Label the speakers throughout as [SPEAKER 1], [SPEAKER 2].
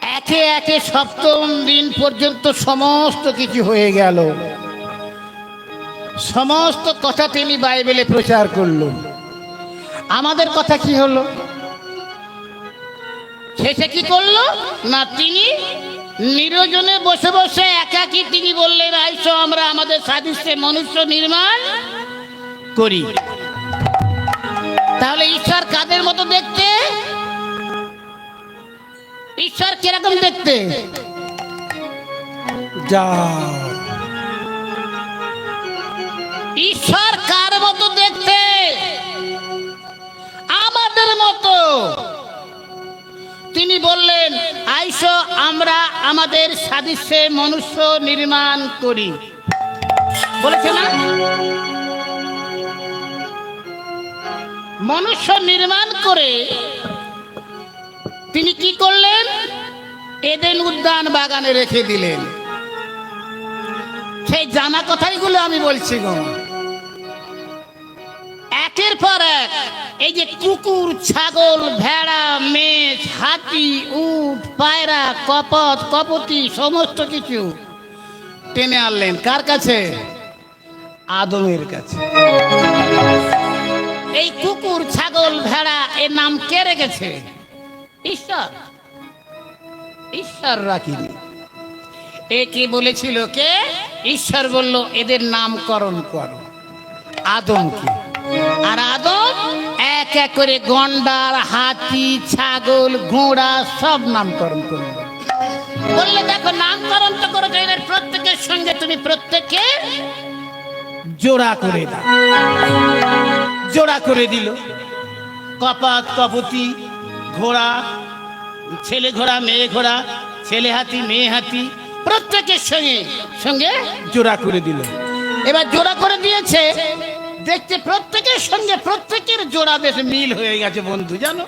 [SPEAKER 1] একে একে সপ্তম দিন পর্যন্ত সমস্ত কিছু হয়ে গেল। সমস্ত কথা তিনি বাইবেলে প্রচার করল আমাদের কথা কি হলো? শেষে কি করল? না তিনি নিরজনে বসে বসে একাকি তিনি বললেন আইসো আমরা আমাদের সাদৃশ্যে মনুষ্য নির্মাণ করি। তাহলে ঈশ্বর কাদের মতো দেখতে? ঈশ্বর কীরকম দেখতে?
[SPEAKER 2] যা।
[SPEAKER 1] ঈশ্বর কার মতো দেখতে? আমাদের মতো। তিনি বললেন, আইসো, আমরা আমাদের সাদৃশ্যে মনুষ্য নির্মাণ করি। বলেছে না? মনুষ্য নির্মাণ করে তিনি কি করলেন? এদেন উদ্যান বাগানে রেখে দিলেন। সেই জানা কথাইগুলো আমি বলছি গো। একের পর এক এই যে কুকুর, ছাগল, ভেড়া মেষ হাতি, উট, পায়রা, কপত, কপতি, সমস্ত কিছু টেনে আনলেন। কার কাছে? আদমের কাছে। এই কুকুর, ছাগল, ভেড়া, এর নাম কে রেখেছে? ঈশ্বর। ঈশ্বর রাখিনি। এ কি বলেছিল কে? ঈশ্বর বলল, এদের নামকরণ করো। আদমকে আর আদম এক এক করে গন্ডার, হাতি, ছাগল, ঘোড়া সব নামকরণ করল বললে, দেখো, নামকরণ তো করেছ, এদের প্রত্যেকের সঙ্গে তুমি প্রত্যেককে জোড়া করে দাও। জোড়া করে দিল। কপাত, কপতি, ঘোড়া, ছেলে ঘোড়া, মেয়ে ঘোড়া, ছেলে হাতি, মেয়ে হাতি, প্রত্যেকের সঙ্গে সঙ্গে জোড়া করে দিল। এবার জোড়া করে দিয়েছে দেখতে প্রত্যেকের সঙ্গে প্রত্যেকের জোড়া বেশ মিল হয়ে গেছে বন্ধু, জানো?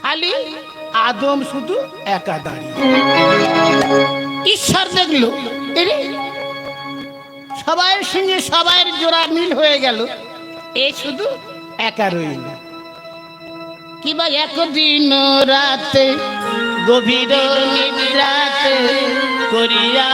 [SPEAKER 1] খালি আদম শুধু একা দাঁড়িয়ে। ঈশ্বর দেখল সবাইয়ের সঙ্গে সবাইয়ের জোড়া মিল হয়ে গেল, এ শুধু একা রইল। কিবা একদিন রাতে, গভীর
[SPEAKER 2] রাতে
[SPEAKER 1] করিয়া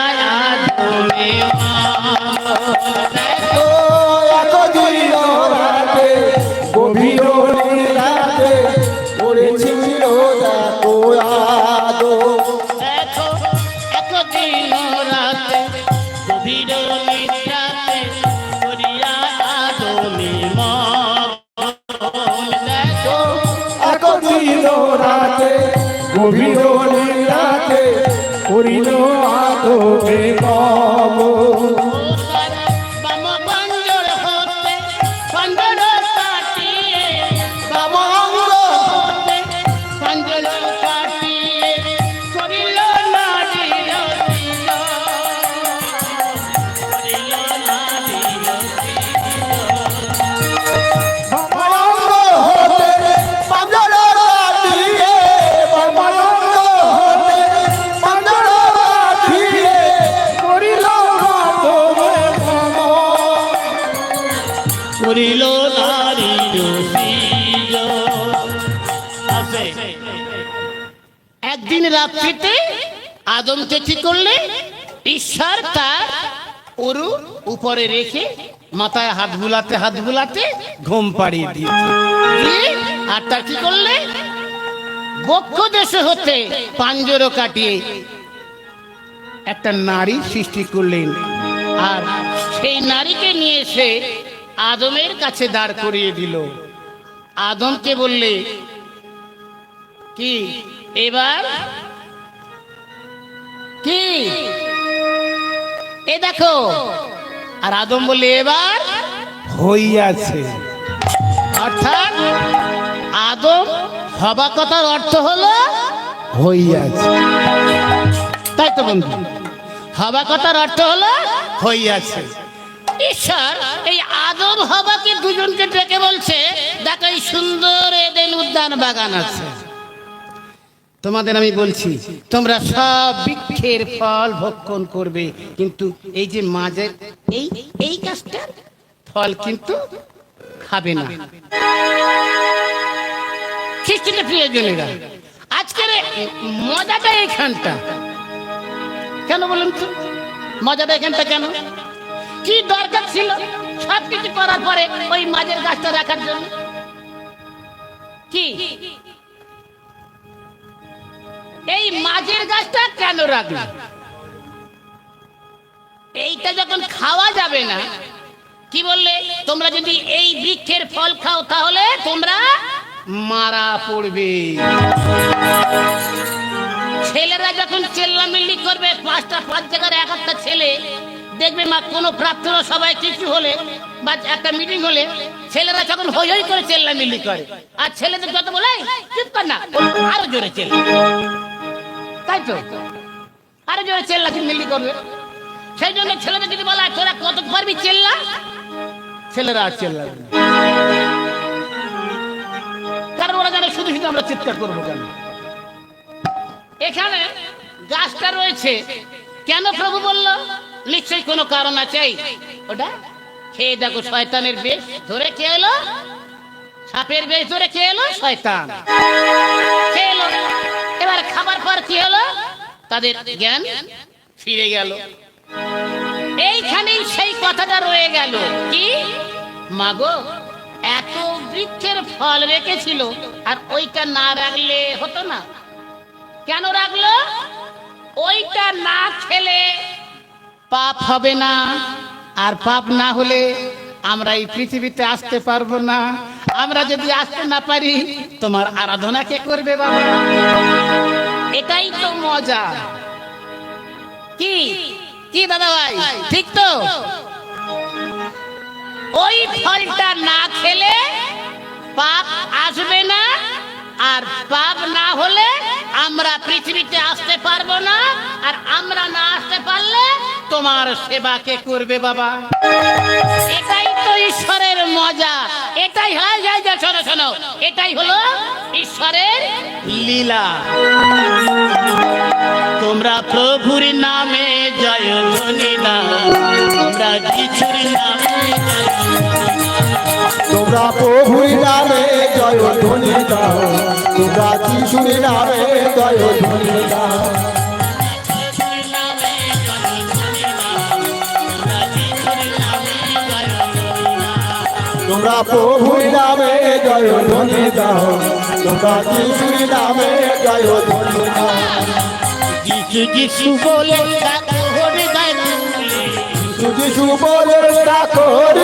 [SPEAKER 2] এতদিন রাতে গভীর রাতে করিল আদমে কম
[SPEAKER 1] আদমকে কি করলে? ঈশ্বর তার ওরু উপরে রেখে মাথায় হাত বুলাতে হাত বুলাতে ঘুম পাড়িয়ে দিয়েছে। আর তার কি করলে? বক্ষ দেশে হতে পাঞ্জরও কাটিয়ে একটা নারী সৃষ্টি করলেন। আর সেই নারীকে নিয়ে এসে আদমের কাছে দাঁড় করিয়ে দিল। আদমকে বললে, কি, এবার কি? এ দেখো। আর আদম বললে এবার হইয়াছে। অর্থাৎ আদম হবা কথার অর্থ হলো হইয়াছে। তাই তো বন্ধু। হবা কথার অর্থ হলো হইয়াছে। ঈশ্বর এই আদম হবাকে দুজনকে ডেকে বলছে দেখো এই সুন্দর এদের উদ্যান বাগান আছে। তোমাদের আমি বলছি, তোমরা সব বৃক্ষের ফল ভক্ষণ করবে, কিন্তু এই যে মাঝে এই এই গাছটার ফল কিন্তু খাবে না। খ্রিস্টানের প্রিয়জনেরা, আজকের মজাটা এখানটা। কেন বলুন তো? মজাটা এখানটা কেন? কি দরকার ছিল? সব কিছু করার পরে ওই মাঝের গাছটা রাখার জন্য? কি? এই মাঝের গাছটা কেন রাখল? এইটা যখন খাওয়া যাবে না, কি বললে? তোমরা যদি এই বৃক্ষের ফল খাও তাহলে তোমরা মারা পড়বে। ছেলেরা যখন চেল্লামিল্লি করবে, পাঁচটা, পাঁচ জায়গার এক একটা ছেলে দেখবে, মা, কোনো প্রার্থনা সবাই কিছু হলে বা একটা মিটিং হলে ছেলেরা যখন হই হই করে চেল্লামিল্লি করে। আর ছেলেদের যত বলে চুপ কর না, আরও জোরে চেল্লা তাই তো? আরে জোরে চেল্লা কি মিল্লি করবে। সেই জন্য ছেলেদের যদি বলা তোরা কত পারবি চেল্লা? ছেলেরা আর চেল্লাবে না। কারণ ওরা জানে শুধু শুধু আমরা চিৎকার করব কেন। এখানে গাছটা রয়েছে। কেন প্রভু বলল? নিশ্চয়ই কোনো কারণ আছে। ওটা খেয়ে দেখো শয়তানের বেশ। ধরে খেয়ে এলো? সাপের বেশ ধরে খেয়ে এলো? শয়তান। খেয়ে এলো? এবার খাবার পর কি হলো? তাদের জ্ঞান ফিরে গেল। এইখানেই সেই কথাটা রয়ে গেল। কি? মাগো, এত বৃক্ষের ফল রেখেছিল আর ওইটা না রাখলে হতো না। কেন রাখল? ওইটা না খেলে পাপ হবে না, আর পাপ না হলে আমরা এই পৃথিবীতে আসতে পারব না। আমরা যদি আসতে না পারি, তোমার আরাধনা কে করবে বাবা? এটাই তো মজা। কি? কি দাদা ভাই? ঠিক তো? ওই ফলটা না খেলে পাপ আসবে না, আর পাপ না হলে আমরা পৃথিবীতে আসতে পারব না, আর আমরা না আসতে পারলে তোমার সেবা কে করবে বাবা? এটাই তো ঈশ্বরের মজা। এটাই হয় যাই যা শোনো শোনো। এটাই হলো ঈশ্বরের লীলা। তোমরা প্রভুর নামে জয় ধ্বনি না তোমরা যিশুর নামে
[SPEAKER 2] তোমরা প্রভুর নামে জয় ধ্বনি দাও। তোমরা যিশুর নামে জয় ধ্বনি দাও। তোমরা প্রভুর নামে জয় ধ্বনি দাও। তোমরা যিশুর নামে জয় ধ্বনি দাও।
[SPEAKER 1] যিশু যিশু বলে হরে গায়।
[SPEAKER 2] যিশু যিশু বলে রাখো হৃদয়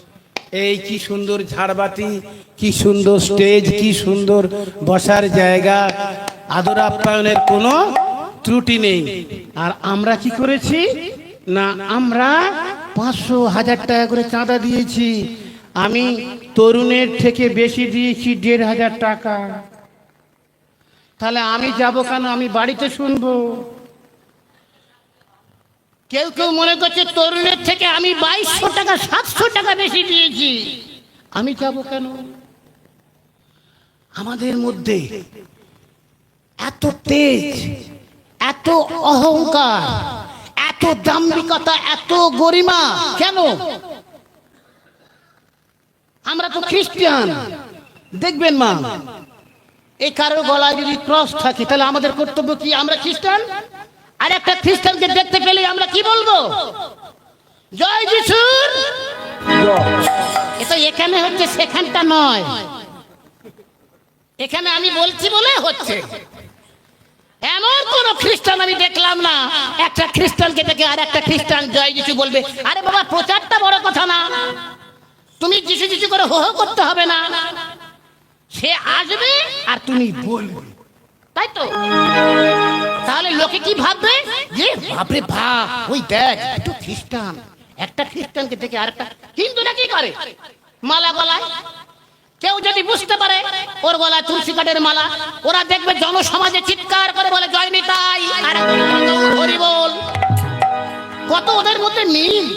[SPEAKER 3] এই কি সুন্দর ঝাড়বাতি, কি সুন্দর স্টেজ কি সুন্দর বসার জায়গা। আদর আপ্যায়নের কোনো ত্রুটি নেই। আর আমরা কি করেছি? না, আমরা পাঁচশো হাজার টাকা করে চাঁদা দিয়েছি। আমি তরুণের থেকে বেশি দিয়েছি দেড় হাজার টাকা। তাহলে আমি যাব কেন? আমি বাড়িতে শুনব।
[SPEAKER 1] কেউ কেউ মনে করছে তরুণের থেকে আমি বাইশশো টাকা, সাতশো টাকা বেশি দিয়েছি। আমি যাব কেন?
[SPEAKER 3] আমাদের মধ্যে এত তেজ, এত অহংকার, এত দাম্ভিকতা, এত গরিমা, কেন? আমরা তো খ্রিস্টান। দেখবেন মা এই কারও গলায় যদি ক্রস থাকে, তাহলে আমাদের কর্তব্য কি? আমরা খ্রিস্টান?
[SPEAKER 1] আর একটা খ্রিস্টানকে দেখতে পেলে আমরা কি বলব? জয় যিশুর। তো এখানে হচ্ছে, সেখানটা নয়। এখানে আমি বলছি বলে হচ্ছে। এমন কোন খ্রিস্টান আমি দেখলাম না। একটা খ্রিস্টানকে দেখে আর একটা খ্রিস্টান জয় যিশু বলবে, আরে বাবা, প্রচারটা বড় কথা না। তুমি যিশু যিশু করে হো করতে হবে না। সে আসবে আর তুমি বলবে। তাই তো? তাহলে লোকে কি ভাববে? যে ওই দেখ একটু খ্রিস্টান। একটা খ্রিস্টানকে দেখে আরেকটা করে? মালা গলায়? কেউ যদি বুঝতে পারে, ওর গলায় তুলসী কাঠের মালা, ওরা দেখবে জনসমাজে চিৎকার করে বলে, জয় নিতাই। বল। কত ওদের মধ্যে মিল।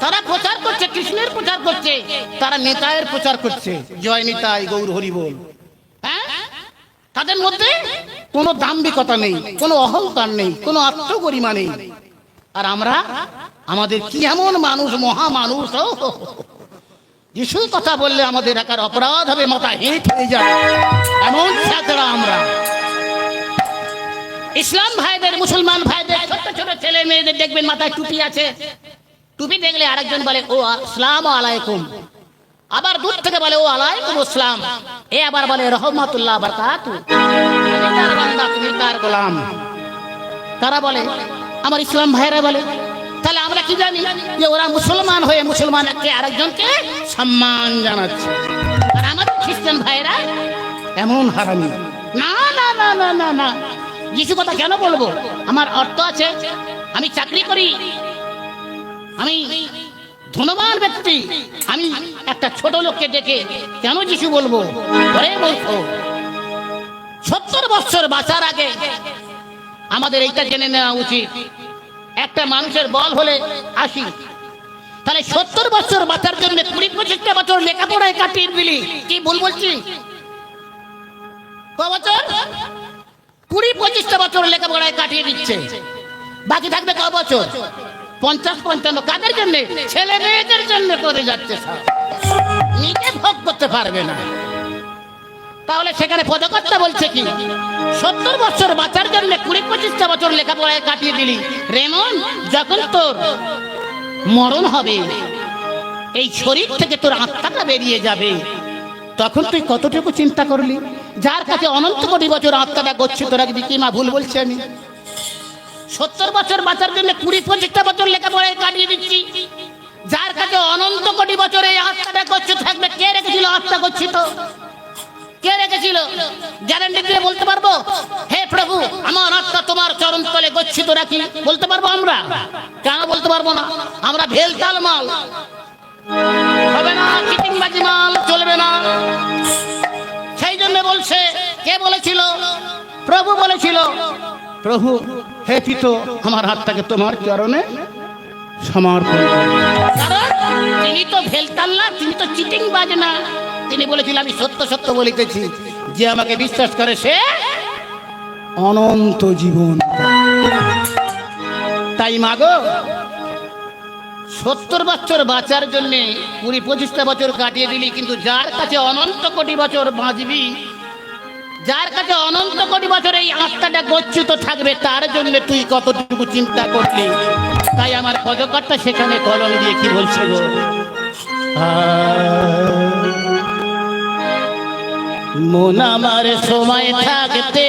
[SPEAKER 1] তারা প্রচার করছে, কৃষ্ণের প্রচার করছে, তারা নেতায়ের প্রচার করছে। জয় নিতাই, গৌর হরি বল। হ্যাঁ? তাদের মধ্যে কোনো দাম্ভিকতা নেই, কোনো অহংকার নেই, কোনো আত্মগরিমা নেই। আর আমরা, আমাদের কি এমন মানুষ, মহা মানুষ। যিশুর কথা বললে আমাদের একার অপরাধ হবে, মাথা হেঁট হয়ে যাবে এমন ছাত্রা আমরা। ইসলাম ভাইদের, মুসলমান ভাইদের ছোট ছোট ছেলে মেয়েদের দেখবেন মাথায় টুপি আছে। টুপি দেখলে আরেকজন বলে, ও, আসসালাম আলাইকুম। আবার দূর থেকে বলে, ও আলাইকুম আসসালাম। এ আবার বলে, রহমতুল্লাহ বারকাতু। তুমি কার গোলাম? তারা বলে, আমার ইসলাম ভাইরা বলে, তাহলে আমরা কি জানি যে ওরা মুসলমান হয়ে মুসলমানকে আরেকজনকে সম্মান জানাচ্ছে। আর আমাদের খ্রিস্টান ভাইরা এমন হারামি। না না না না না না। যিশু কথা কেন বলব? আমার অর্থ আছে, আমি চাকরি করি। আমি ধনবান ব্যক্তি। আমি একটা ছোট লোককে ডেকে কেন যিশু বলব? ওরে বলব। সত্তর বছর বাঁচার আগে আমাদের এইটা জেনে নেওয়া উচিত। একটা মানুষের বল হলে আশি। তাহলে সত্তর বছর বাঁচার জন্য কুড়ি পঁচিশটা বছর লেখাপড়ায় কাটিয়ে দিলি। কি ভুল বলছি? ক বছর? কুড়ি পঁচিশটা বছর লেখাপড়ায় কাটিয়ে দিচ্ছে। বাকি থাকবে ক বছর? পঞ্চাশ পঞ্চান্ন কাদের জন্য? ছেলে মেয়েদের জন্য করে যাচ্ছে। নিজে ভোগ করতে পারবে না। তাহলে সেখানে পদকর্তা বলছে কি, সত্তর বছর বাঁচার জন্য কুড়ি পঁচিশটা বছর লেখাপড়ায় কাটিয়ে দিলি। রেমন, যখন তোর মরণ হবে, এই শরীর থেকে তোর আত্মাটা বেরিয়ে যাবে, তখন তুই কতটুকু চিন্তা করলি? যার কাছে অনন্ত কোটি বছর আত্মাটা তোরা যদি কি মা ভুল বলছে আমি? সত্তর বছর বাঁচার জন্য কুড়ি পঁচিশটা বছর লেখাপড়ায় কাটিয়ে দিচ্ছি। যার কাছে অনন্ত কোটি বছর এই আত্মাটা করছে, থাকবে। কে রেখেছিল আত্মা তো কে রেখেছিল? গ্যারান্টি দিয়ে বলতে পারব? হে প্রভু, আমার আত্মা তোমার চরণ তলে গচ্ছিত রাখি। বলতে পারব আমরা? কেন বলতে পারব না? আমরা ভেলতাল মাল। হবে না, চিটিংবাজি মাল, চলবে না। সেই জন্য বলছে, কে বলেছিল? প্রভু বলেছিল। প্রভু হে পিত আমার হাতটাকে তোমার চরণে সমর্পণ। তিনি তো ভেলতাল না তিনি তো চিটিং বাজে না তিনি বলেছিল আমি সত্য সত্য বলিতেছি। যে আমাকে বিশ্বাস করে সে অনন্ত জীবন। তাই মাগো সত্তর বছর বাঁচার জন্য কুড়ি পঁচিশটা বছর কাটিয়ে দিলি কিন্তু যার কাছে অনন্ত কোটি বছর বাঁচবি যার কাছে অনন্ত কোটি বছর এই আত্মাটা গচ্ছুত থাকবে তার জন্য তুই কতটুকু চিন্তা করলি? তাই আমার পদকর্তা সেখানে কলম দিয়ে কি বলছে গো? মন আমার সময় থাকতে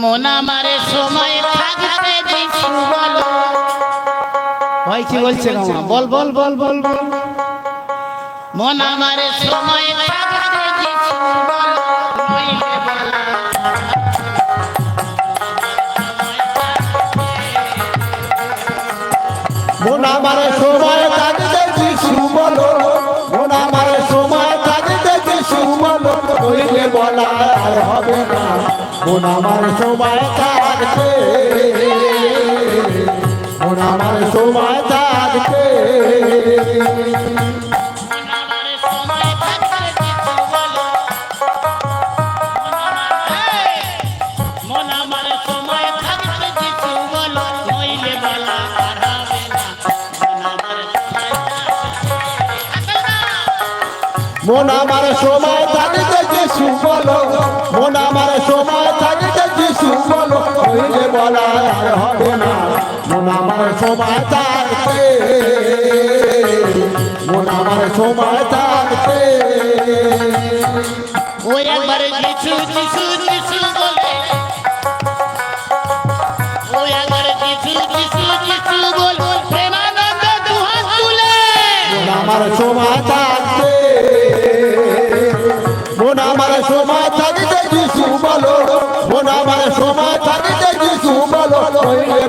[SPEAKER 1] মন আমার সময় থাকতে ভাই কি বলছে বল বল বল বল বল। মন আমার সময় নইলে
[SPEAKER 2] মন আমার সময় থাকতে যিশু বলো মন আমার সময় থাকতে যিশু বলো কইলে বলা আর হবে না। মন আমার সময় থাকতে মন আমার সময়
[SPEAKER 1] মন আমার সময় থাকতে যিশু বলো। মন আমার সময় থাকতে যিশু বলো।
[SPEAKER 2] কইলে বলা বলা আর হবে না। মন আমার সময় থাকতে মন আমার সময় থাকতে
[SPEAKER 1] ওই একবারে যিশু যিশু যিশু বলে। ওই একবারে যিশু যিশু যিশু বল। প্রেমানন্দ দুহাত তুলে।
[SPEAKER 2] মন আমার সময় থাকতে মন আমার সময় থাকতে যিশু বলো মন আমার সময় থাকতে যিশু বলো কইলে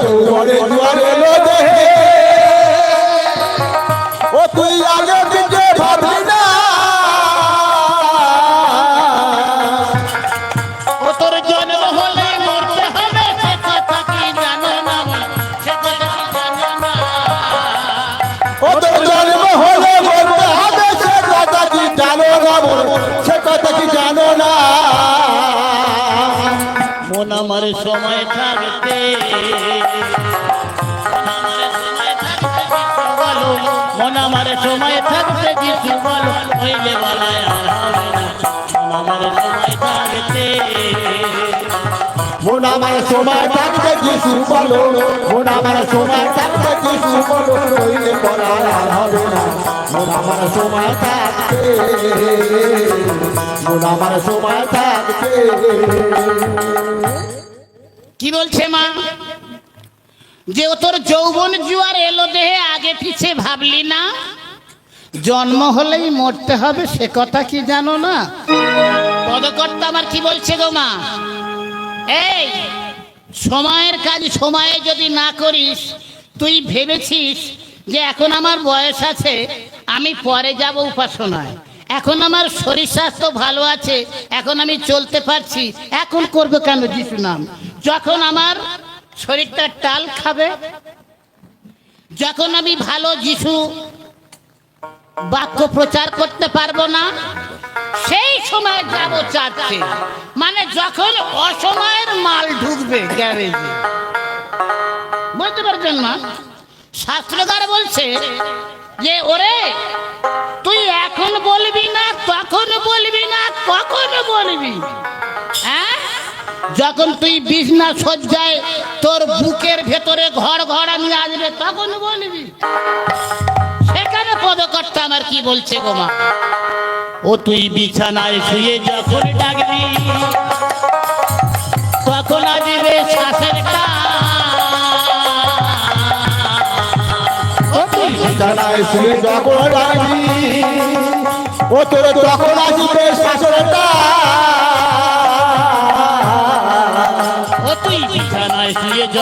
[SPEAKER 1] ও তোরে সময় থাকতে মন আমার সময় থাকতে কিছু বলো। হইলে বলায় আমার সময় থাকতে।
[SPEAKER 2] মন আমার যিশু বলো। আমার সময় থাকতে যিশু বলো। আমার সময় থাকতে। আমার সময় থাকতে।
[SPEAKER 1] কি বলছে মা? যে ও তোর যৌবন জুয়ার এলো দেহে, আগে পিছে ভাবলি না? জন্ম হলেই মরতে হবে, সে কথা কি জানো না? পদকর্তা আমার কি বলছে গো মা? এই, সময়ের কাজ সময়ে যদি না করিস, তুই ভেবেছিস যে এখন আমার বয়স আছে, আমি পরে যাব উপাসনায়। এখন আমার শরীর স্বাস্থ্য ভালো আছে, এখন আমি চলতে পারছি, এখন করব কেন, যিশু নাম? যখন আমার শরীরটা টাল খাবে, যখন আমি ভালো যিশু বাক্য প্রচার করতে পারব না, সেই সময় যাব চাচ্ছে মানে যখন অসময়ের মাল ঢুকবে গ্যারেজে। বুঝতে পারছেন মা শাস্ত্রকার বলছে যে, ওরে, তুই এখন বলবি না, তখন বলবি না, কখন বলবি? হ্যাঁ? যখন তুই বিছনা সজ্জায় তোর বুকের ভেতরে ঘর ঘর আমি আসবে, তখন বলবি, সেখানে পদকর্তা আমার কি বলছে গোমা ও তুই বিছানায় শুয়ে যখন ডাকবি তখন আসবে শ্বাসের। ও
[SPEAKER 2] শুনে যখন রাখি ও তোর তখন আসবে শাসনটা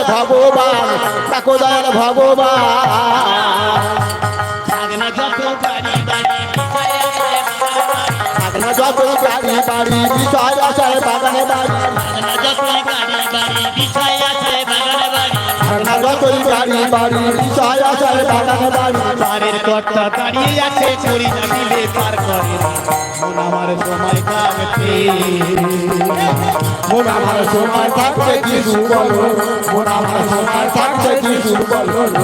[SPEAKER 1] দয়াল ভগবান ডাকো দয়াল ভগবান। থাক যত গাড়ি বিষয় আছে
[SPEAKER 2] বাড়ি বিষয় আসার বাগানে বাড়ি।
[SPEAKER 1] থাক যত গাড়ি গাড়ি বিষয় আছে বাগানে বাড়ি
[SPEAKER 2] থাকনা যতই গাড়ি বাড়ি বিষয় আসার বাগানে বাড়ি
[SPEAKER 3] পারের কর্তা দাঁড়িয়ে আছে না দিলে পার করে মন আমার সময় কাগতে
[SPEAKER 2] মন আমার সময় থাকতে কিছু বলো মন আমার সময় থাকতে কিছু বলো না।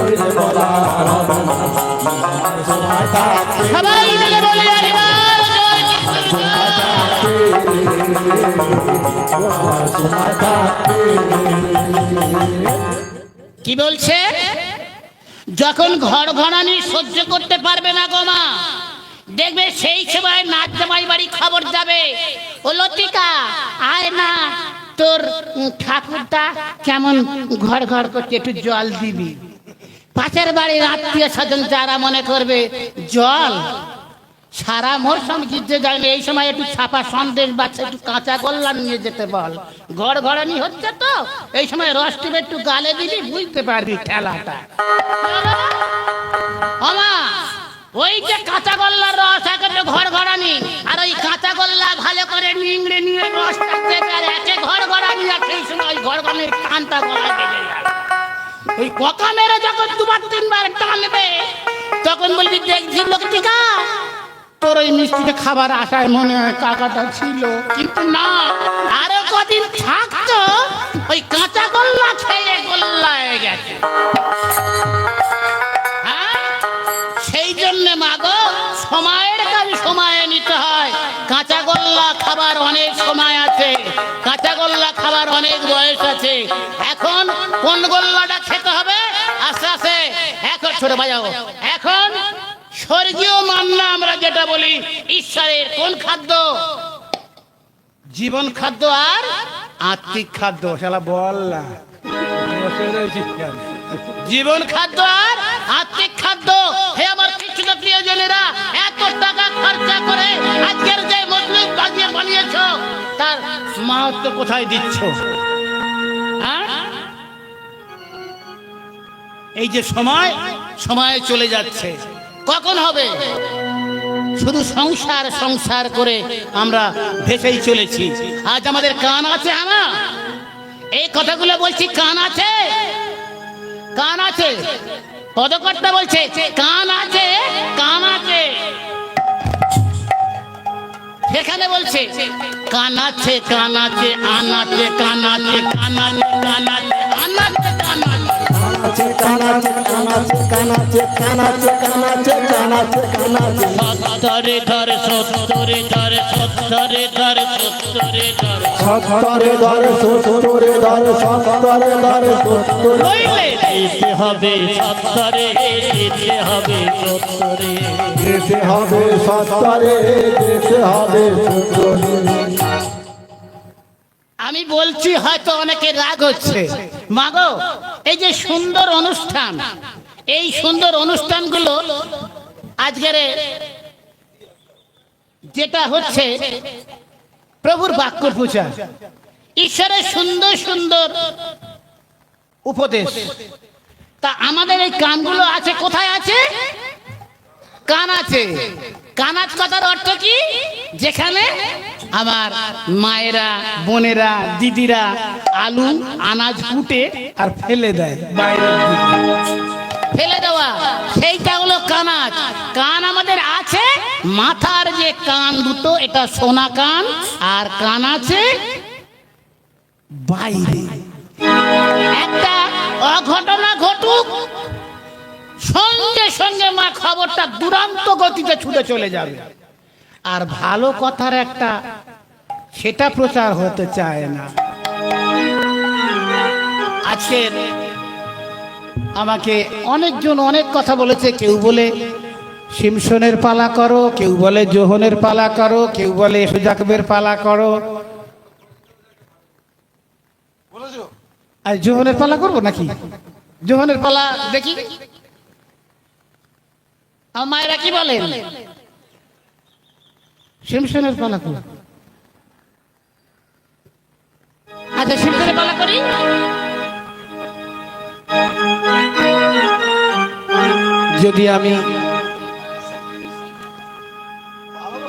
[SPEAKER 1] সবাই মিলে বলে আরে বাবা, কি বলছে? যখন ঘর ঘরানি সহ্য করতে পারবে না গো মা, দেখবে সেই সময় নাচ জামাই বাড়ি খবর যাবে। ও লতিকা, আয় না, তোর ঠাকুরটা কেমন ঘর ঘর করছে, একটু জল দিবি। পাশের বাড়ির আত্মীয় স্বজন যারা মনে করবে, জল সারা মরশুম জিততে যায় না এই সময় একটু ছাপা সন্দেশ বাচ্চা একটু কাঁচা গোল্লা নিয়ে যেতে বল। ঘর ঘরানি হচ্ছে তো, এই সময় রস টিপে একটু গালে দিবি বুঝতে পারবি ঠেলাটা আমা ওই যে কাঁচা গোল্লার রস, একেবারে ঘর ঘরানি আর ওই কাঁচা গোল্লা ভালো করে নিংড়ে নিয়ে রস একে ঘর ঘরানি আর সেই সময় ঘর ঘরানির কান্তা গলায় বেজে ওই পকা মেরে যখন দুবার তিনবার টানবে, তখন বলবি, দেখছি লোকটিকা তোর ওই মিষ্টিতে খাবার আসায় মনে হয় কাকাটা ছিল। কিন্তু না, আরও কদিন থাকতো, ওই কাঁচা গোল্লা খেয়ে গোল্লা হয়ে গেছে। হ্যাঁ? সেই জন্য মাগো সময়ের কাজ সময়ে নিতে হয়। কাঁচা গোল্লা খাবার অনেক সময় আছে, কাঁচা গোল্লা খাবার অনেক বয়স আছে। এখন কোন গোল্লাটা খেতে হবে? আস্তে আস্তে, এখন ছোট বাজাও এখন স্বর্গীয় মান্না আমরা যেটা বলি, ঈশ্বরের কোন খাদ্য? জীবন খাদ্য আর
[SPEAKER 3] আত্মিক খাদ্য। শালা বল না?
[SPEAKER 1] জীবন খাদ্য আর আত্মিক খাদ্য। হে আমার কৃষ্ণ প্রিয়জনেরা, এত টাকা খরচা করে আজকের যে মজলিস বাজিয়ে বানিয়েছ, তার মাহাত্ম কোথায় দিচ্ছ? হ্যাঁ? এই যে সময় সময় চলে যাচ্ছে। কখন হবে? শুধু সংসার সংসার করে আমরা ভেসেই চলেছি। আজ আমাদের কান আছে আনা এই কথাগুলো বলছি, কান আছে? কান আছে? পদকর্তা বলছে, কান আছে কান আছে। সেখানে বলছে, কান আছে কান আছে, আন আছে, কান আছে। কান আছে কান আছে আন আছে কান আছে
[SPEAKER 2] কানাচে কানাচে কানাচে কানাচে কানাচে কানাচে কানাচে।
[SPEAKER 1] সত্তরে ধর সত্তরে ধর সত্তরে ধর সত্তরে ধর।
[SPEAKER 2] সত্তরে ধরে সত্তরে ধরে সত্তরে ধরে সত্তরে
[SPEAKER 1] দিতে হবে সত্তরে দিতে হবে সত্তরে।
[SPEAKER 2] যেতে হবে সত্তরে যেতে হবে সত্তরে।
[SPEAKER 1] আমি বলছি হয়তো অনেকে রাগ হচ্ছে। মাগো এই যে সুন্দর অনুষ্ঠান, এই সুন্দর অনুষ্ঠানগুলো আজকের যেটা হচ্ছে প্রভুর বাক্য পূজা। ঈশ্বরের সুন্দর সুন্দর উপদেশ। তা আমাদের এই কানগুলো আছে, কোথায় আছে? কান আছে। কানাজ কথার অর্থ কি? যেখানে আমার মায়েরা, বোনেরা, দিদিরা আলু, আনাজ কুটে
[SPEAKER 3] আর ফেলে দেয়
[SPEAKER 1] ফেলে দেওয়া, সেইটা হলো কানাজ কান আমাদের আছে, মাথার যে কান দুটো, এটা সোনা কান, আর কান আছে বাইরে। একটা অঘটনা ঘটুক সঙ্গে সঙ্গে মা খবরটা দুরান্ত গতিতে ছুটে চলে যাবে। আর ভালো কথার একটা সেটা প্রচার হতে চায় না। আজকের আমাকে অনেকজন অনেক কথা বলেছে কেউ বলে সিমসনের পালা করো কেউ বলে জোহনের পালা করো কেউ বলে সুজাকবের পালা করো। আর জোহনের পালা করব নাকি? জোহনের পালা দেখি। আমার মায়েরা কি বলেন সিমসনের পালা করো। আচ্ছা সিমসনের পালা করি?
[SPEAKER 3] যদি আমি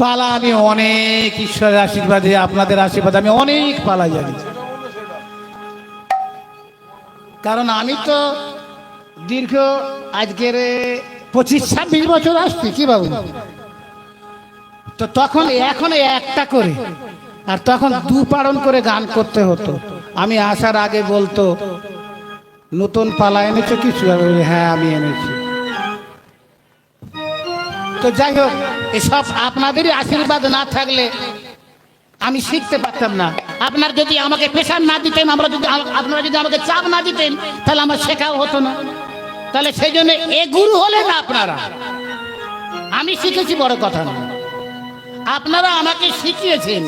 [SPEAKER 3] পালা, আমি অনেক ঈশ্বরের আশীর্বাদে, আপনাদের আশীর্বাদে আমি অনেক পালা জানি।
[SPEAKER 1] কারণ আমি তো দীর্ঘ আজকের পঁচিশ ছাব্বিশ বছর আসছি, কি বাবু? তো তখন এখন একটা করে, আর তখন দু পালন করে গান করতে হতো। আমি আসার আগে বলতো, নতুন পালা এনেছো কিছু? হ্যাঁ আমি এনেছি। তো যাই হোক, এসব আপনাদেরই আশীর্বাদ না থাকলে আমি শিখতে পারতাম না। আপনার যদি আমাকে প্রেশার না দিতেন, আমরা যদি আপনারা যদি আমাকে চাপ না দিতেন, তাহলে আমার শেখাও হতো না। তাহলে সেই জন্য এ গুরু হলেন আপনারা। আমি শিখেছি বড় কথা। না আপনারা আমাকে শিখিয়েছেন।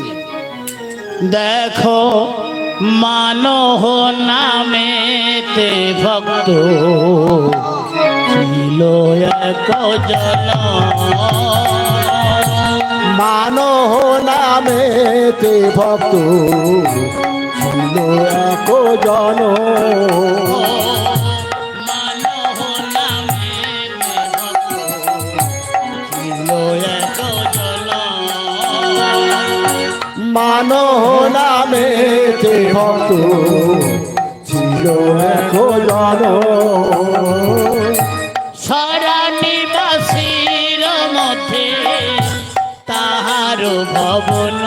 [SPEAKER 1] দেখো, মানহ নামেতে ভক্ত। ছিল জন
[SPEAKER 2] মানহ নামেতে ভক্ত। এক
[SPEAKER 1] মানহ নামেতে ভক্ত। ছিল এক জন সরানিবাসীর মধ্যে তাহার ভবন।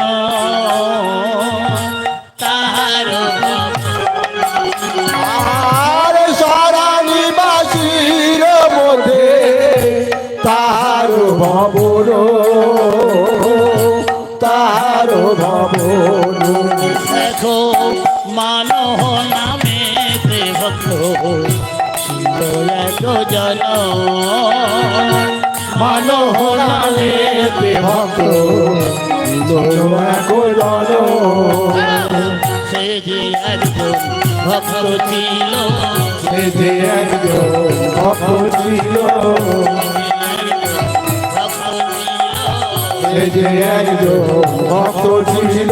[SPEAKER 1] তাহার
[SPEAKER 2] মধ্যে তার ভবন।
[SPEAKER 1] মানহ নামে ভক্ত এক জন
[SPEAKER 2] মানহ নামে ভক্ত
[SPEAKER 1] সে যে একজন ভক্ত ছিল।
[SPEAKER 2] সে যে একজন ভক্ত ছিল। যে একজন ভক্ত ছিল।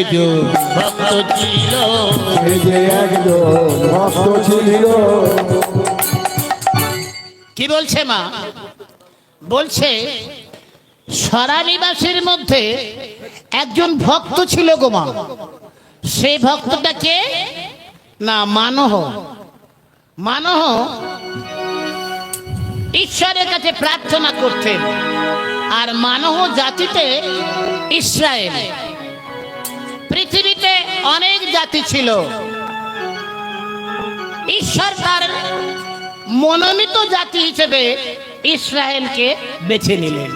[SPEAKER 1] একজন ভক্ত ছিল
[SPEAKER 2] সে যে একজন ভক্ত ছিল।
[SPEAKER 1] কি বলছে মা? বলছে সরানিবাসের মধ্যে একজন ভক্ত ছিল গো মা। সেই ভক্তটাকে না মানহ। মানহ ঈশ্বরের কাছে প্রার্থনা করতেন। আর মানহ জাতিতে ইসরায়েল। পৃথিবীতে অনেক জাতি ছিল। ঈশ্বর তার মনোনীত জাতি হিসেবে ইসরায়েলকে বেছে নিলেন।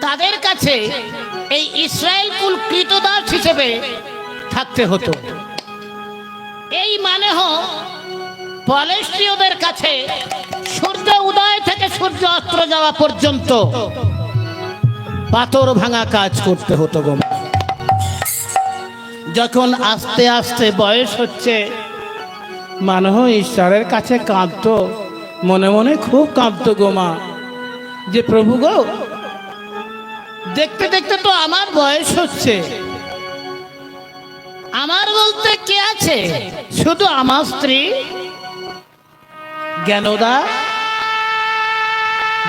[SPEAKER 1] তাদের কাছে এই ইসরায়েল কুল কৃতদাস হিসেবে থাকতে হতো। এই মানে হ পলেস্টীয়দের কাছে সূর্য উদয় থেকে সূর্য অস্ত্র যাওয়া পর্যন্ত পাথর ভাঙা কাজ করতে হতো গো। যখন আস্তে আস্তে বয়স হচ্ছে
[SPEAKER 3] মানহ ঈশ্বরের কাছে কাঁদতো, মনে মনে খুব কাঁদতো গো মা। যে প্রভু গো,
[SPEAKER 1] দেখতে দেখতে তো আমার বয়স হচ্ছে। আমার বলতে কে আছে? শুধু আমার স্ত্রী?
[SPEAKER 3] জ্ঞানদা?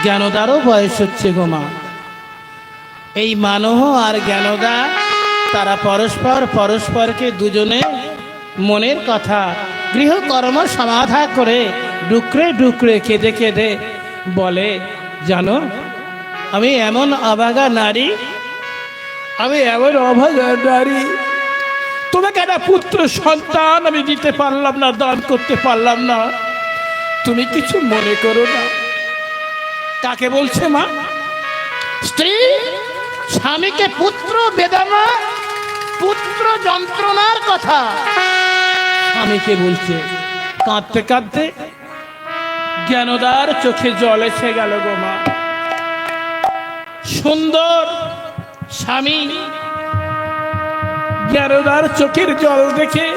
[SPEAKER 3] জ্ঞানদারও বয়স হচ্ছে গো মা। এই মানহ আর জ্ঞানদা, তারা পরস্পর পরস্পরকে দুজনে মনের কথা, গৃহকর্ম সমাধা করে ডুকরে ডুকরে কেঁদে কেঁদে বলে, জানো, আমি এমন অভাগা নারী, আমি এমন অভাগা নারী, তোমাকে একটা পুত্র সন্তান আমি দিতে পারলাম না, দান করতে পারলাম না। তুমি কিছু মনে করো না। কাকে বলছে মা?
[SPEAKER 1] স্ত্রী স্বামীকে পুত্র বেদনা পুত্র যন্ত্রণার কথা।
[SPEAKER 3] স্বামীকে বলছে কাঁদতে কাঁদতে জ্ঞানদার চোখে জল এসে গেল গো মা। সুন্দর স্বামী জ্ঞানদার চোখের জল দেখে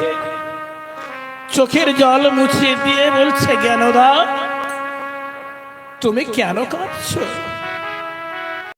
[SPEAKER 3] চোখের জল মুছিয়ে দিয়ে বলছে জ্ঞানদা তুমি কেন কাঁদছো?